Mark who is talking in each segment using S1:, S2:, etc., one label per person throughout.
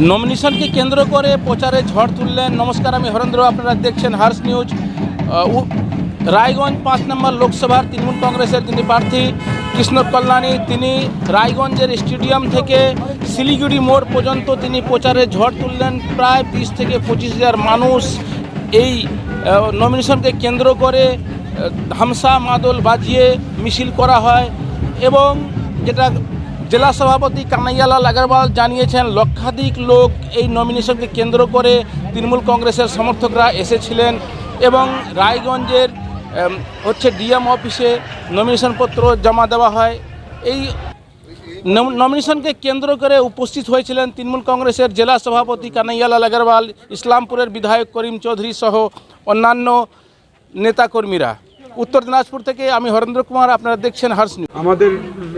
S1: নমিনেশনকে কেন্দ্র করে প্রচারে ঝড় তুললেন। নমস্কার, আমি হরেন্দ্র, আপনারা দেখছেন হার্স নিউজ। রায়গঞ্জ পাঁচ নম্বর লোকসভার তৃণমূল কংগ্রেসের যিনি প্রার্থী কৃষ্ণ কল্যাণী, তিনি রায়গঞ্জের স্টেডিয়াম থেকে শিলিগুড়ি মোড় পর্যন্ত তিনি প্রচারে ঝড় তুললেন। প্রায় বিশ থেকে পঁচিশ হাজার মানুষ এই নমিনেশনকে কেন্দ্র করে ধামসা মাদল বাজিয়ে মিছিল করা হয় এবং যেটা জেলা সভাপতি কানাইয়ালাল আগরওয়াল জানিয়েছেন, লক্ষাধিক লোক এই নমিনেশনকে কেন্দ্র করে তৃণমূল কংগ্রেসের সমর্থকরা এসেছিলেন এবং রায়গঞ্জের হচ্ছে ডিএম অফিসে নমিনেশনপত্র জমা দেওয়া হয়। এই নম- নমিনেশনকে কেন্দ্র করে উপস্থিত হয়েছিলেন তৃণমূল কংগ্রেসের জেলা সভাপতি কানাইয়ালাল আগরওয়াল, ইসলামপুরের বিধায়ক করিম চৌধুরী সহ অন্যান্য নেতাকর্মীরা। উত্তর দিনাজপুর থেকে আমি হরেন্দ্র কুমার আপনারা দেখছেন হার্স নিউজ।
S2: আমাদের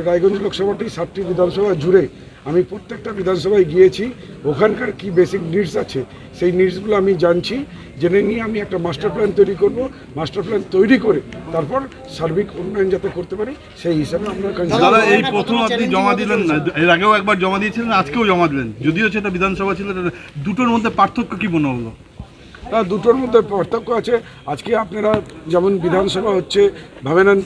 S2: রায়গঞ্জ লোকসভাটি সাতটি বিধানসভা জুড়ে আমি প্রত্যেকটা বিধানসভায় গিয়েছি। ওখানকার কি বেসিক নিডস আছে সেই নিডসগুলো আমি জানছি। জেনে নিয়ে আমি একটা মাস্টার প্ল্যান তৈরি করব। মাস্টার প্ল্যান তৈরি করে তারপর সার্বিক উন্নয়ন যাতে করতে পারি সেই হিসাবে আমরা
S3: দাদা এই প্রথম আপনি জমা দিলেন না। এর আগেও একবার জমা দিয়েছিলেন আজকেও জমা দিলেন। যদিও সেটা বিধানসভা ছিল দুটোর মধ্যে পার্থক্য কি মনে হলো?
S2: হ্যাঁ, দুটোর মধ্যে পার্থক্য আছে। আজকে আপনারা যেমন বিধানসভা হচ্ছে ভাবে নেন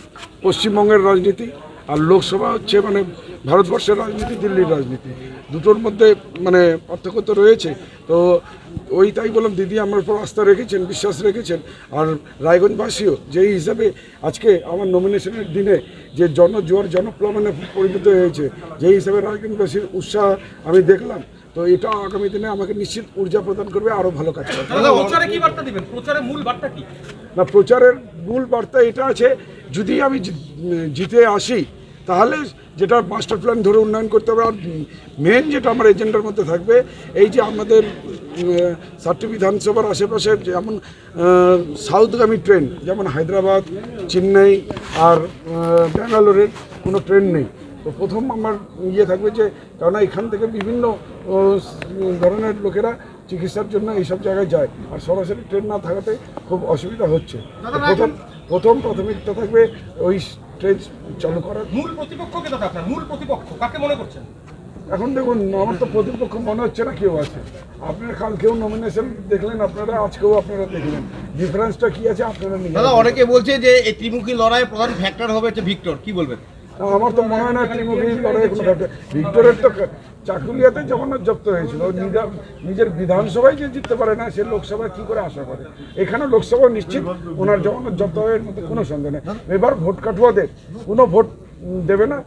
S2: পশ্চিমবঙ্গের রাজনীতি আর লোকসভা হচ্ছে মানে ভারতবর্ষের রাজনীতি দিল্লির রাজনীতি। দুটোর মধ্যে মানে পার্থক্য তো রয়েছে। তো ওই তাই বললাম দিদি আমার উপর আস্থা রেখেছেন বিশ্বাস রেখেছেন আর রায়গঞ্জবাসীও যেই হিসাবে আজকে আমার নমিনেশনের দিনে যে জনজোয়ার জনপ্লবনে পরিণত হয়েছে যেই হিসাবে রায়গঞ্জবাসীর উৎসাহ আমি দেখলাম তো এটা আগামী দিনে আমাকে নিশ্চিত ঊর্জা প্রদান করবে আরও ভালো কাজ করবে।
S4: প্রচারে কি বার্তা দিবেন? প্রচারের মূল বার্তা কি?
S2: না প্রচারের মূল বার্তা এটা আছে যদি আমি জিতে আসি তাহলে যেটা মাস্টার প্ল্যান ধরে উন্নয়ন করতে হবে আর মেন যেটা আমার এজেন্ডার মধ্যে থাকবে এই যে আমাদের সাতটি বিধানসভার আশেপাশে যেমন সাউথগামী ট্রেন যেমন হায়দ্রাবাদ চেন্নাই আর ব্যাঙ্গালোরের কোনো ট্রেন নেই। তো প্রথম আমার ইয়ে থাকবে যে কেননা এখান থেকে বিভিন্ন ধরনের লোকেরা চিকিৎসার জন্য এইসব জায়গায় যায়। আর সরাসরি ট্রেন না থাকাতে খুব অসুবিধা হচ্ছে। প্রথম প্রথম প্রাথমিকতা থাকবে ওই ট্রেন চালু করার।
S4: মূল প্রতিপক্ষকে দাদা আপনার? মূল প্রতিপক্ষ কাকে মনে করছেন?
S2: এখন দেখুন আমার তো প্রতিপক্ষ মনে হচ্ছে না কেউ আছে। আপনারা কালকেও নমিনেশন দেখলেন আপনারা আজকেও আপনারা দেখলেন। ডিফারেন্সটা কি আছে আপনারা
S5: দাদা অনেকে বলছে যে এই ত্রিমুখী লড়াই প্রধান ফ্যাক্টর হবে হচ্ছে ভিক্টর। কি বলবেন?
S2: আমার তো মনে হয় না ত্রিমুখী ভিক্টোরের তো চাকুলিয়াতে জগন্নাথ জব্দ হয়েছিল। নিজের বিধানসভায় যে জিততে পারে না, সে লোকসভায় কি করে আশা করে? এখানে লোকসভা নিশ্চিত ওনার জগন্নাথ জব্দ হওয়ার মধ্যে কোনো সন্দেহ নেই। এবার ভোট কাটুয়াদের কোনো ভোট দেবে না।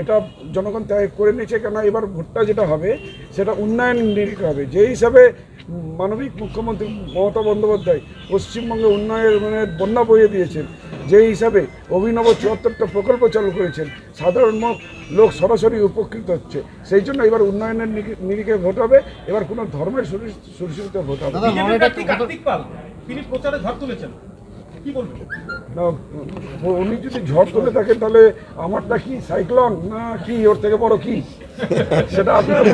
S2: এটা জনগণ ত্যাগ করে নিয়েছে কেন এবার ভোটটা যেটা হবে, সেটা উন্নয়ন নিরিখে হবে। যে হিসাবে মানবিক মুখ্যমন্ত্রী মমতা বন্দ্যোপাধ্যায় পশ্চিমবঙ্গে উন্নয়নের বন্যা বইয়ে দিয়েছেন যে হিসাবে অভিনব চুয়াত্তরটা প্রকল্প চালু করেছেন সাধারণ লোক সরাসরি উপকৃত হচ্ছে। সেই জন্য এবার উন্নয়নের নিরি- নিরিখে ভোট হবে এবার কোনো ধর্মের সুরিসিত ভোট হবে
S4: বিজেপি প্রার্থী কার্তিক পাল? তিনি প্রচারে ঝড় তুলেছেন।
S2: না, উনি যদি ঝড় তুলে থাকেন তাহলে আমারটা কি সাইক্লন না কি? ওর থেকে বড় কি? সেটা আপনার